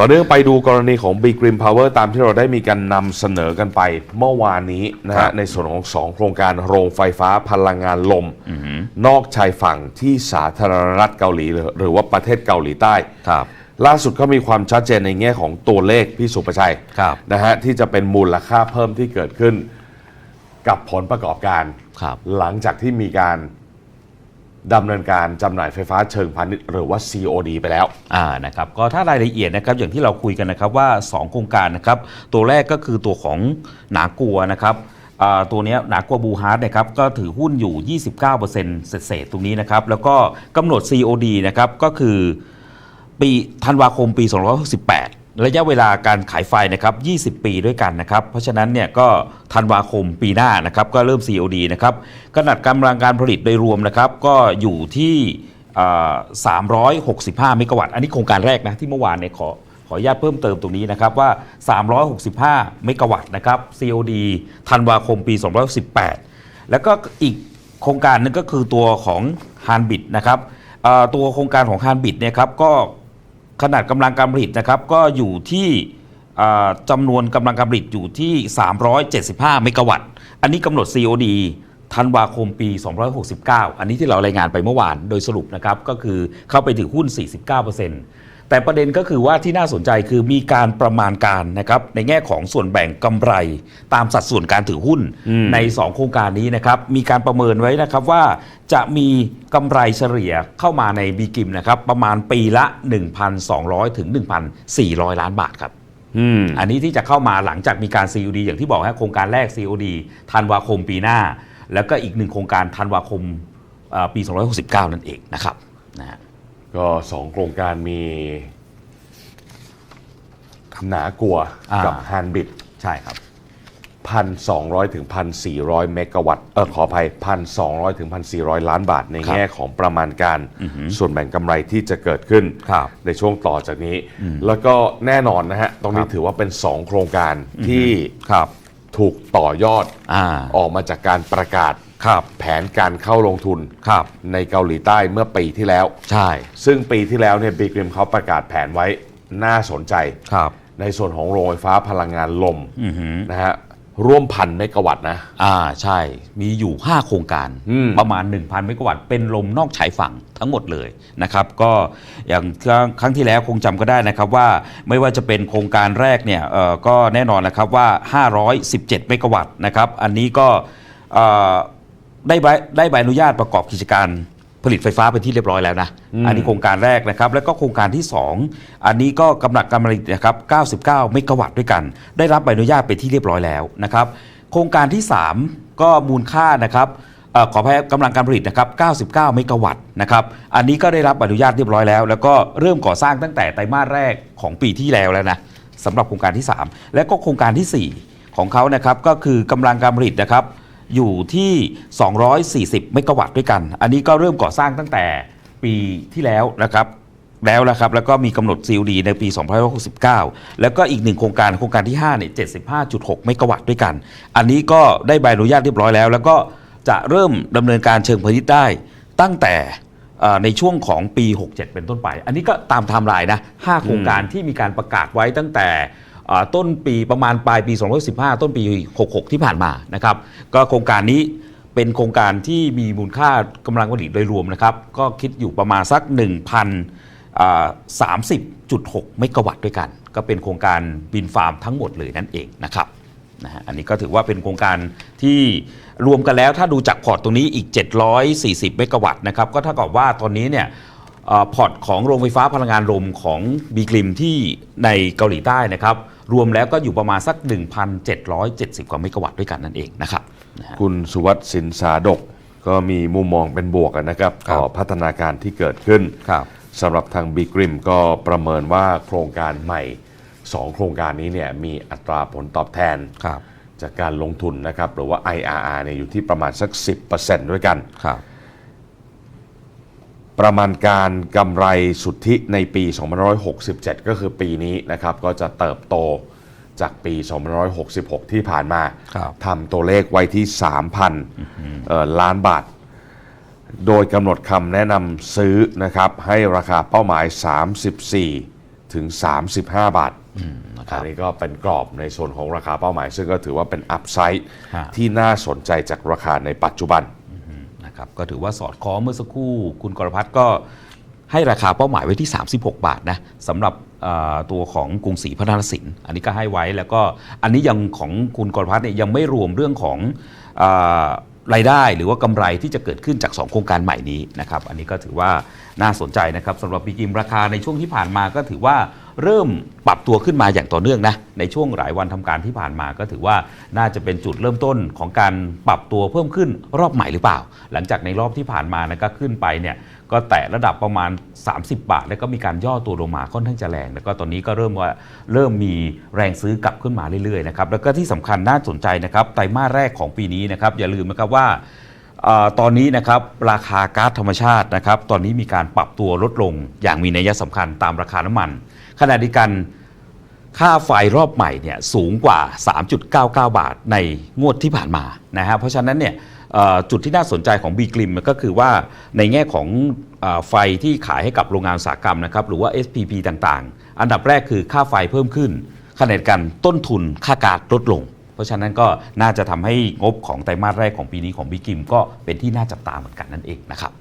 ต่อเนื่องไปดูกรณีของ Big Green Power ตามที่เราได้มีการนำเสนอกันไปเมื่อวานนี้นะครัฮะบในส่วนของ 2 โครงการโรงไฟฟ้าพลังงานลม นอกชายฝั่งที่สาธารณรัฐเกาหลีหรือหรือว่าประเทศเกาหลีใต้ครับล่าสุดก็มีความชัดเจนในแง่ของตัวเลขพี่สุประชัยครับนะฮะที่จะเป็นมูลค่าเพิ่มที่เกิดขึ้น กับผลประกอบการครับหลังจากที่มีการ ดำเนินการจำหน่ายไฟฟ้าเชิงพาณิชย์หรือว่า COD ไปแล้ว อ่านะครับก็ถ้ารายละเอียดนะครับอย่างที่เราคุยกันนะครับว่า 2 โครงการนะครับตัวแรกก็คือตัวของหนากัวนะครับอ่าตัวเนี้ยหนากัวบูฮาร์ดนะครับก็ถือหุ้นอยู่ 29%เศษๆตรงนี้นะครับแล้วก็กำหนด COD นะครับก็คือปีธันวาคมปี 268ระยะเวลาการขายไฟนะครับ 20 ปีด้วยกันนะครับ เพราะฉะนั้นเนี่ยก็ธันวาคมปีหน้านะครับ ก็เริ่ม COD นะครับขนาดกำลังการผลิตโดยรวมนะครับก็อยู่ที่ 365 เมกะวัตต์ อันนี้โครงการแรกนะที่เมื่อวานเนี่ยขอขออนุญาตเพิ่มเติมตรงนี้นะครับว่า 365 เมกะวัตต์นะครับ COD ธันวาคมปี 2018 แล้วก็อีกโครงการนึงก็คือตัวของฮานบิดนะครับตัวโครงการของฮานบิดเนี่ยครับก็ ขนาดกำลังการผลิตนะครับก็อยู่ที่อ่าจำนวนกำลังการผลิตอยู่ที่ 375 เมกะวัตต์ อันนี้กำหนด COD ธันวาคมปี 269 อันนี้ที่เรารายงานไปเมื่อวาน โดยสรุปนะครับก็คือเข้าไปถือหุ้น 49% แต่ประเด็นก็คือว่าที่น่าสนใจคือมีการประมาณการนะครับในแง่ของส่วนแบ่งกำไร ตามสัดส่วนการถือหุ้นใน 2 โครงการนี้นะครับมีการประเมินไว้นะครับว่าจะมีกำไรเฉลี่ยเข้ามาในบีกิมนะครับประมาณปีละ 1,200 ถึง 1,400 ล้านบาทครับอืมอันนี้ที่จะเข้ามาหลังจากมีการ COD อย่างที่บอกฮะโครงการแรก COD ธันวาคมปีหน้า แล้วก็อีกหนึ่งโครงการธันวาคมเอ่อปี2569 นั่นเองนะครับนะฮะ ก็สองโครงการมีหนากลัวอ่ากักับฮันบิดใช่ครับพันสองร้อยถึงพันสี่ร้อยเมกะวัตต์เออขออภัยพันสองร้อยถึงพันสี่ร้อยล้านบาทในครับแง่ของประมาณการ ส่วนแบ่งกำไรที่จะเกิดขึ้นครับในช่วงต่อจากนี้ แล้วก็แน่นอนนะฮะ ตรงนี้ครับถือว่าเป็น 2 โครงการที่ครับถูกต่อยอดอ่าออกมาจากการประกาศ ครับแผนการเข้าลงทุนครับ ในเกาหลีใต้เมื่อปีที่แล้ว ใช่ซึ่งปีที่แล้วเนี่ยบีกริมเขาประกาศแผนไว้น่าสนใจ ครับในส่วนของโรงไฟฟ้าพลังงานลมอือหือนะฮะร่วมพันเมกะวัตต์นะ อ่าใช่ มีอยู่ 5 โครงการอืม ประมาณ 1,000เมกะวัตต์เป็นลมนอกชายฝั่งทั้งหมดเลยนะครับ ก็อย่างครั้งครั้งที่แล้วคงจำก็ได้นะครับว่าไม่ว่าจะเป็นโครงการแรกเนี่ยเอ่อก็แน่นอนนะครับว่า 517 เมกะวัตต์นะครับ อันนี้ก็เอ่อ ได้ใบได้ใบอนุญาตประกอบกิจการผลิตไฟฟ้าเป็นที่เรียบร้อยแล้วนะอันนี้โครงการแรกนะครับ แล้วก็โครงการที่ 2 อันนี้ก็กำลังการผลิตนะครับ 99 เมกะวัตต์ด้วยกัน ได้รับใบอนุญาตเป็นที่เรียบร้อยแล้วนะครับ โครงการที่ 3 ก็มูลค่านะครับเอ่อขออภัยกำลังการผลิตนะครับ 99 เมกะวัตต์นะครับ อันนี้ก็ได้รับใบอนุญาตเรียบร้อยแล้ว แล้วก็เริ่มก่อสร้างตั้งแต่ไตรมาสแรกของปีที่แล้วแล้วนะสำหรับโครงการที่ 3 และก็โครงการทีสี่4 ของเขานะครับก็คือกำลังการผลิตนะครับ อยู่ที่ 240 เมกะวัตต์ด้วยกัน อันนี้ก็เริ่มก่อสร้างตั้งแต่ปีที่แล้วนะครับแล้วนะครับแล้วก็มีกำหนด COD ในปี 2569 แล้วก็อีกหนึ่งโครงการโครงการที่5เนี่ย75.6 เมกะวัตต์ด้วยกัน อันนี้ก็ได้ใบอนุญาตเรียบร้อยแล้ว แล้วก็จะเริ่มดำเนินการเชิงพาณิชย์ได้ ตั้งแต่เอ่อในช่วงของปี 67 เป็นต้นไป อันนี้ก็ตามไทม์ไลน์นะ 5 โครงการที่มีการประกาศไว้ตั้งแต่เอ่อ ต้นปีประมาณปลายปี 2015 ต้นปี 66 ที่ผ่านมานะครับ ก็โครงการนี้เป็นโครงการที่มีมูลค่ากำลังผลิตโดยรวมนะครับ ก็คิดอยู่ประมาณสัก 1,030.6 เมกะวัตต์ด้วยกัน ก็เป็นโครงการบินฟาร์มทั้งหมดเลยนั่นเองนะครับนะฮะอันนี้ก็ถือว่าเป็นโครงการที่รวมกันแล้วถ้าดูจากพอร์ตตรงนี้อีก 740 เมกะวัตต์นะครับ ก็เท่ากับว่าตอนนี้เนี่ยอพอร์ตของโรงไฟฟ้าพลังงานลมของบีกริมที่ในเกาหลีใต้นะครับ รวมแล้วก็อยู่ประมาณสัก 1,770 กว่าเมกะวัตต์ด้วยกันนั่นเองนะครับนะฮะคุณสุวัสดิ์สินสาดกก็มีมุมมองเป็นบวกนะครับครับต่อพัฒนาการที่เกิดขึ้นครับสำหรับทางบีกริมก็ประเมินว่าโครงการใหม่ 2 โครงการนี้เนี่ยมีอัตราผลตอบแทนครับจากการลงทุนนะครับหรือว่า IRR เนี่ยอยู่ที่ประมาณสัก 10%ด้วยกันครับ ประมาณการกำไรสุทธิในปี 2567 ก็คือปีนี้นะครับ ก็จะเติบโตจากปี 2566 ที่ผ่านมาครับทำตัวเลขไว้ที่ 3,000เอ่อล้านบาท โดยกำหนดคำแนะนำซื้อนะครับ ให้ราคาเป้าหมายถึง 35 บาทอืมนะคอัรับนนี้ก็เป็นกรอบในส่วนของราคาเป้าหมาย ซึ่งก็ถือว่าเป็นอัพไซด์ฮะที่น่าสนใจจากราคาในปัจจุบัน นะครับก็ถือว่าสอดคล้องเมื่อสักครู่ คุณกรพัฒน์ก็ให้ราคาเป้าหมายไว้ที่ 36 บาทนะสำหรับตัวของกรุงศรีพัฒนสินอันนี้ก็ให้ไว้แล้วก็อันนี้ยังของคุณกรพัฒน์เนี่ยยังไม่รวมเรื่องของรายได้หรือว่ากำไรที่จะเกิดขึ้นจาก 2 โครงการใหม่นี้นะครับอันนี้ก็ถือว่าน่าสนใจนะครับสำหรับปีกิมราคาในช่วงที่ผ่านมาก็ถือว่า เริ่มปรับตัวขึ้นมาอย่างต่อเนื่องนะในช่วงหลายวันทำการที่ผ่านมาก็ถือว่าน่าจะเป็นจุดเริ่มต้นของการปรับตัวเพิ่มขึ้นรอบใหม่หรือเปล่า หลังจากในรอบที่ผ่านมานะก็ขึ้นไปเนี่ยก็แตะระดับประมาณ 30 บาท แล้วก็มีการย่อตัวลงมาค่อนข้างจะแรง แล้วก็ตอนนี้ก็เริ่มว่าเริ่มมีแรงซื้อกลับขึ้นมาเรื่อยๆนะครับแล้วก็ที่สำคัญน่าสนใจนะครับไตรมาสแรกของปีนี้นะครับอย่าลืมนะครับว่าอตอนนี้นะครับราคาก๊าซธรรมชาตินะครับตอนนี้มีการปรับตัวลดลงอย่างมีนัยสำคัญตามราคาน้ำมัน ขณะเดียวกันค่าไฟรอบใหม่เนี่ยสูงกว่า 3.99 บาทในงวดที่ผ่านมานะฮะเพราะฉะนั้นเนี่ยจุดที่น่าสนใจของ b ีกลิมก็คือว่าในแง่ของอไฟที่ขายให้กับโรงงานอุตสาหกรรมนะครับหรือว่า SPP ต่างๆ อันดับแรกคือค่าไฟเพิ่มขึ้นขณะเดียวกันต้นทุนค่ากาซลดลง เพราะฉะนั้นก็น่าจะทำให้งบของไตรมาสแรกของปีนี้ของบิ๊กกิมก็เป็นที่น่าจับตาเหมือนกันนั่นเองนะครับ